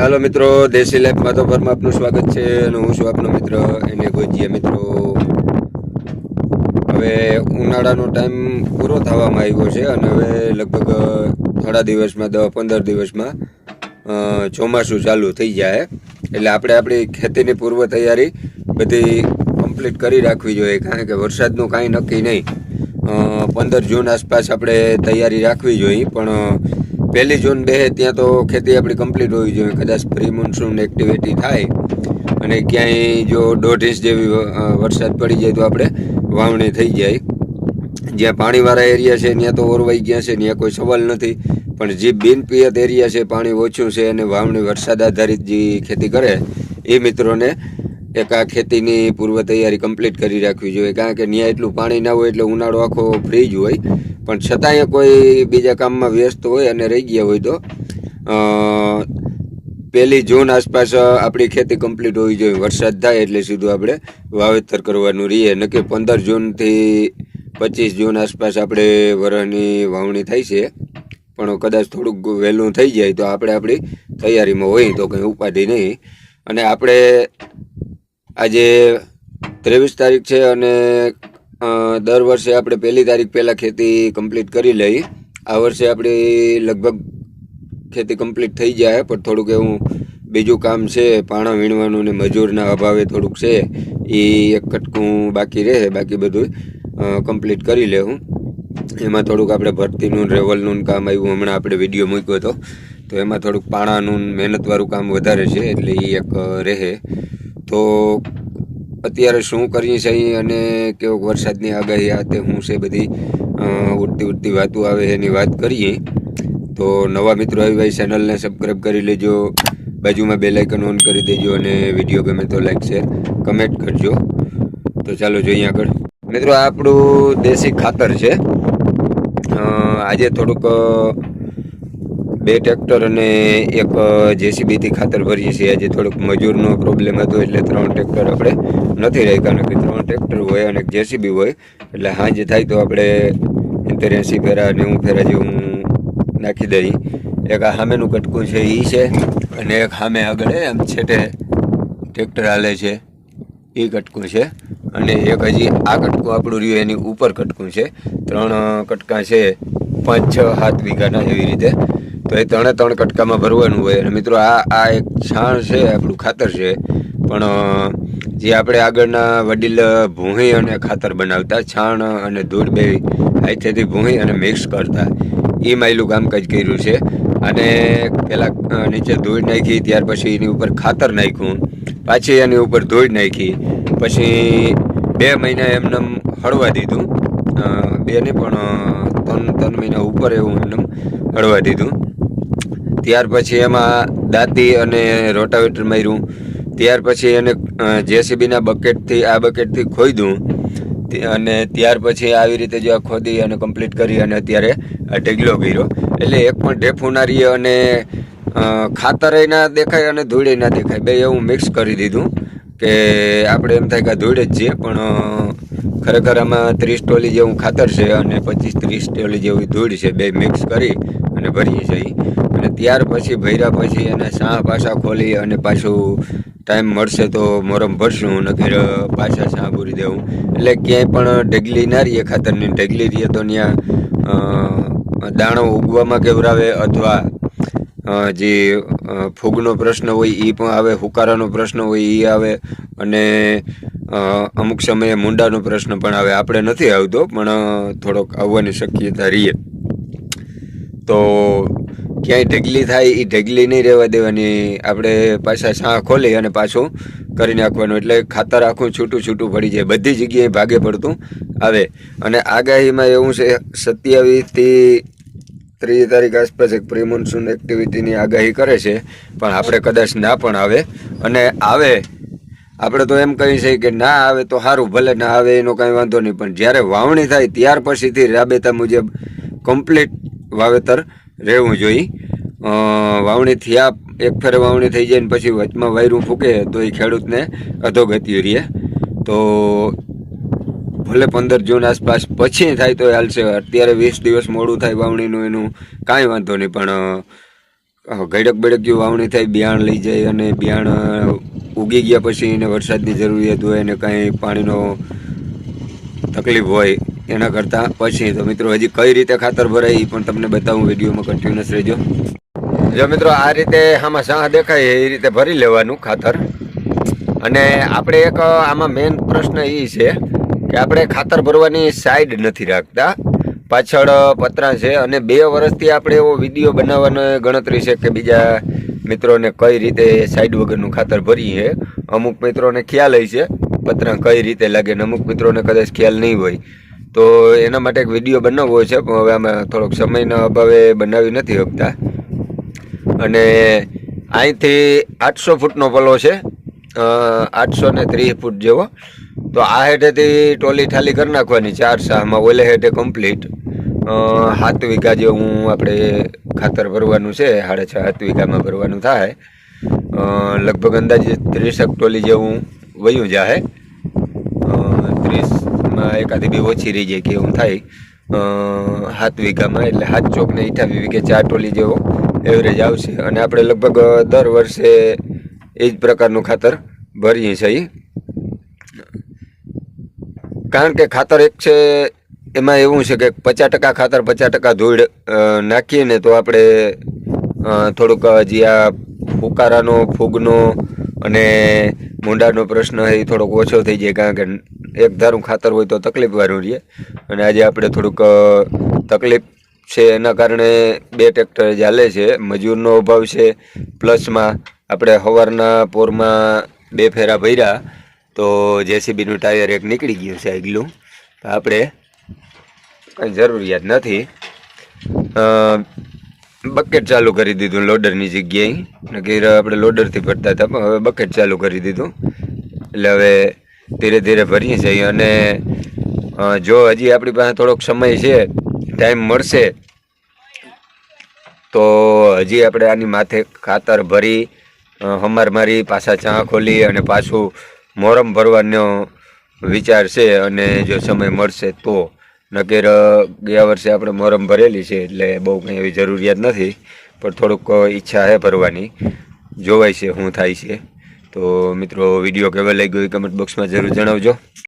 હાલો મિત્રો, દેશી લાઈફ માધવપરમાં આપનું સ્વાગત છે અને હું છું આપનો મિત્ર, એને ગોજીયા મિત્રો. હવે ઉનાળાનો ટાઈમ પૂરો થવામાં આવ્યો છે અને હવે લગભગ થોડા દિવસમાં દસ પંદર દિવસમાં ચોમાસું ચાલુ થઈ જાય. એટલે આપણે આપણી ખેતીની પૂર્વ તૈયારી બધી કમ્પ્લીટ કરી રાખવી જોઈએ, કારણ કે વરસાદનું કાંઈ નક્કી નહીં. પંદર જૂન આસપાસ આપણે તૈયારી રાખવી જોઈએ, પણ પહેલી જૂન બે, ત્યાં તો ખેતી આપણી કમ્પ્લીટ હોવી જોઈએ. કદાચ પ્રી મોન્સૂન એક્ટિવિટી થાય અને ક્યાંય જો દોઢ ઇંચ જેવી વરસાદ પડી જાય તો આપણે વાવણી થઈ જાય. જ્યાં પાણીવાળા એરિયા છે, ત્યાં તો ઓરવાઈ ગયા છે, ત્યાં કોઈ સવાલ નથી. પણ જે બિનપિયત એરિયા છે, પાણી ઓછું છે અને વાવણી વરસાદ આધારિત જે ખેતી કરે, એ મિત્રોને એક આ ખેતીની પૂર્વ તૈયારી કમ્પ્લીટ કરી રાખવી જોઈએ. કારણ કે ત્યાં એટલું પાણી ના હોય એટલે ઉનાળો આખો ફ્રી જ હોય. પણ છતાંય કોઈ બીજા કામમાં વ્યસ્ત હોય અને રહી ગયા હોય તો પહેલી જૂન આસપાસ આપણી ખેતી કમ્પ્લીટ હોવી જોઈએ. વરસાદ થાય એટલે સીધું આપણે વાવેતર કરવાનું રહીએ. નક્કી પંદર જૂનથી પચીસ જૂન આસપાસ આપણે વરણની વાવણી થાય છે. પણ કદાચ થોડુંક વહેલું થઈ જાય તો આપણે આપણી તૈયારીમાં હોય તો કંઈ ઉપાધિ નહીં. અને આપણે આજે ત્રેવીસ તારીખ છે અને દર વર્ષે આપણે પહેલી તારીખ પહેલાં ખેતી કમ્પ્લીટ કરી લઈ. આ વર્ષે આપણી લગભગ ખેતી કમ્પ્લીટ થઈ જાય, પણ થોડુંક એવું બીજું કામ છે, પાણા વીણવાનું ને મજૂરના અભાવે થોડુંક છે, એ એક કટકું બાકી રહે, બાકી બધું કમ્પ્લીટ કરી લેવું. એમાં થોડુંક આપણે ભરતીનું રેવલનું કામ આવ્યું, હમણાં આપણે વીડિયો મૂક્યો હતો. તો એમાં થોડુંક પાણાનું મહેનતવાળું કામ વધારે છે, એટલે એ એક રહે. તો અત્યારે શું કરીએ છીએ અને કેવો વરસાદની આગાહી આ તે હું છે બધી ઉડતી ઉડતી વાતો આવે એની વાત કરીએ. તો નવા મિત્રો આવી ભાઈ ચેનલને સબસ્ક્રાઈબ કરી લેજો, બાજુમાં બે લાઇકન ઓન કરી દેજો અને વીડિયો ગમે તો લાઈક શેર કમેન્ટ કરજો. તો ચાલો જોઈએ આગળ. મિત્રો, આપણું દેશી ખાતર છે. આજે થોડુંક બે ટ્રેક્ટર અને એક જેસીબીથી ખાતર ભરીએ છીએ. આજે થોડુંક મજૂરનો પ્રોબ્લેમ હતો એટલે ત્રણ ટ્રેક્ટર આપણે નથી રાખ્યા કે ત્રણ ટ્રેક્ટર હોય અને જેસીબી હોય, એટલે સાંજે થાય તો આપણે સિત્તેર એંસી ફેરા નેવું ફેરા જેવું નાખી દઈ. એક આ સામેનું કટકું છે એ છે અને એક સામે આગળ આમ છેટે ટ્રેક્ટર હાલે છે એ કટકું છે. અને એક હજી આ કટકું આપણું રહ્યું, એની ઉપર કટકું છે. ત્રણ કટકા છે, પાંચ છ, સાત વીઘાના એવી રીતે. તો એ ત્રણે ત્રણ કટકામાં ભરવાનું હોય. અને મિત્રો, આ આ એક છાણ છે, આપણું ખાતર છે. પણ જે આપણે આગળના વડીલ ભૂંહી અને ખાતર બનાવતા, છાણ અને ધૂળ બે હાથેથી ભૂંહી અને મિક્સ કરતા એ માયલું કામકાજ કર્યું છે. અને પેલા નીચે ધૂળ નાખી, ત્યાર પછી એની ઉપર ખાતર નાખ્યું. પાછી એની ઉપર ધૂળ નાખી. પછી બે મહિના એમને હળવા દીધું. બે ને પણ ત્રણ ત્રણ મહિના ઉપર એવું એમને હળવા દીધું. ત્યાર પછી એમાં દાંતી અને રોટાવેટર માર્યું. ત્યાર પછી એને જેસીબીના બકેટથી, આ બકેટથી તે- અને ત્યાર પછી આવી રીતે જો આ ખોદી અને કમ્પ્લીટ કરી અને અત્યારે આ ઢગલો કર્યો. એટલે એક પણ ઢેફુનારી અને ખાતરે ના દેખાય અને ધૂળે ના દેખાય. બે એવું મિક્સ કરી દીધું કે આપણે એમ થાય કે ધૂળ જ છીએ, પણ ખરેખર આમાં ત્રીસ ટોલી જેવું ખાતર છે અને પચીસ ત્રીસ ટોલી જેવી ધૂળ છે. બે મિક્સ કરી અને ભરીએ છીએ. અને ત્યાર પછી ભર્યા પછી એને સાહ પાછા ખોલી અને પાછું ટાઈમ મળશે તો મોરમ ભરશું નકર પાછા સાહ પૂરી દેવું. એટલે ક્યાંય પણ ઢગલી ના રહીએ, ખાતરની ઢગલી રહીએ તો ત્યાં દાણો ઉગવામાં કેવરાવે અથવા જે ફૂગનો પ્રશ્ન હોય એ પણ આવે, હુકારાનો પ્રશ્ન હોય એ આવે અને અમુક સમયે મુંડાનો પ્રશ્ન પણ આવે. આપણે નથી આવતો, પણ થોડોક આવવાની શક્યતા રહીએ. તો ક્યાંય ઢગલી થાય એ ઢગલી નહીં રહેવા દેવાની. આપણે પાછા છાં ખોલી અને પાછું કરી નાખવાનું એટલે ખાતર આખું છૂટું છૂટું પડી જાય. બધી જગ્યાએ ભાગે પડતું આવે. અને આગાહીમાં એવું છે, સત્યાવીસથી ત્રીજી તારીખ આસપાસ એક પ્રી મોન્સૂન એક્ટિવિટીની આગાહી કરે છે, પણ આપણે કદાચ ના પણ આવે. અને આવે. આપણે તો એમ કહી છીએ કે ના આવે તો સારું, ભલે ના આવે એનો કાંઈ વાંધો નહીં. પણ જ્યારે વાવણી થાય ત્યાર પછીથી રાબેતા મુજબ કમ્પ્લીટ વાવેતર રહેવું જોઈએ વાવણી થયા એક ફેરે વાવણી થઈ જાય ને પછી વચમાં વાયરું ફૂકે, તો એ ખેડૂતને અધોગતિ રહે. તો ભલે પંદર જૂન આસપાસ પછી થાય તો હાલશે. અત્યારે વીસ દિવસ મોડું થાય વાવણીનું, એનું કાંઈ વાંધો નહીં. પણ ગડક ગડક જો વાવણી થાય, બિયાણ લઈ જાય અને બિયાણ ઉગી ગયા પછી એને વરસાદની જરૂરિયાત હોય અને કાંઈ પાણીનો તકલીફ હોય એના કરતાં પછી તો મિત્રો હજી કઈ રીતે ખાતર ભરાય એ પણ તમને બતાવું, વિડીયોમાં કન્ટિન્યુઅસ રહેજો. જો મિત્રો આ રીતે આમાં શાહ દેખાય એ રીતે ભરી લેવાનું ખાતર. અને આપણે એક આમાં મેઇન પ્રશ્ન એ છે કે આપણે ખાતર ભરવાની સાઈડ નથી રાખતા. પાછળ પતરા છે અને બે વર્ષથી આપણે એવો વીડિયો બનાવવાનો ગણતરી છે કે બીજા મિત્રોને કઈ રીતે સાઈડ વગરનું ખાતર ભરીએ. અમુક મિત્રોને ખ્યાલ હોય છે પતરા કઈ રીતે લાગે ને અમુક મિત્રોને કદાચ ખ્યાલ નહીં હોય. તો એના માટે એક વીડિયો બનાવવો છે પણ હવે અમે થોડોક સમયના અભાવે બનાવી નથી શકતા. અને અહીંથી આઠસો ફૂટનો પલો છે આઠસો ને ત્રીસ ફૂટ જેવો. તો આ હેઠેથી ટોલી ઠાલી કરી નાખવાની ચાર શાહમાં ઓલે હેઠે કમ્પ્લીટ સાત વીઘા જેવું આપણે ખાતર ભરવાનું છે સાડા છ સાત વીઘામાં ભરવાનું થાય. લગભગ અંદાજે ત્રીસેક ટોલી જેવું વયું જાહે. અ, ત્રીસમાં એકાદી બી ઓછી રહી જાય કે એવું થાય. સાત વીઘામાં એટલે સાત ચોકને અઠાવી વીઘે ચાર ટોલી જેવો એવરેજ આવશે. અને આપણે લગભગ દર વર્ષે એ જ પ્રકારનું ખાતર ભરીએ છીએ. કારણ કે ખાતર એક છે, એમાં એવું છે કે પચાસ ટકા ખાતર, પચાસ ટકા ધૂળ નાખીએ ને તો આપણે થોડુંક હજી આ ફુકારાનો, ફૂગનો અને મૂંડાનો પ્રશ્ન એ થોડોક ઓછો થઈ જાય. કારણ કે એક ધારું ખાતર હોય તો તકલીફ વાળું રહીએ અને આજે આપણે થોડુંક તકલીફ છે એના કારણે બે ટ્રેક્ટર ચાલે છે. મજૂરનો અભાવ છે. પ્લસમાં આપણે સવારના પોરમાં બે ફેરા ભર્યા. તો જેસીબીનું ટાયર એક નીકળી ગયું છે આગલું. તો આપણે કંઈ જરૂરિયાત નથી. બકેટ ચાલુ કરી દીધું લોડરની જગ્યાએ. નકર આપણે લોડરથી ભરતા હતા, પણ હવે બકેટ ચાલુ કરી દીધું. એટલે હવે ધીરે ધીરે ભરીએ છીએ અને જો હજી આપણી પાસે થોડોક સમય છે ટાઈમ મળશે, તો હજી આપણે આની માથે ખાતર ભરી હમર મારી, પાછા ચા ખોલી અને પાછું મોરમ ભરવાનો વિચાર છે અને જો સમય મળશે તો. નકર ગયા વર્ષે આપણે મોરમ ભરેલી છે એટલે બહુ કંઈ એવી જરૂરિયાત નથી, પણ થોડુંક ઈચ્છા છે ભરવાની. જોવાય છે શું થાય છે. તો મિત્રો વીડિયો કેવો લાગ્યો એ કમેન્ટ બોક્સમાં જરૂર જણાવજો.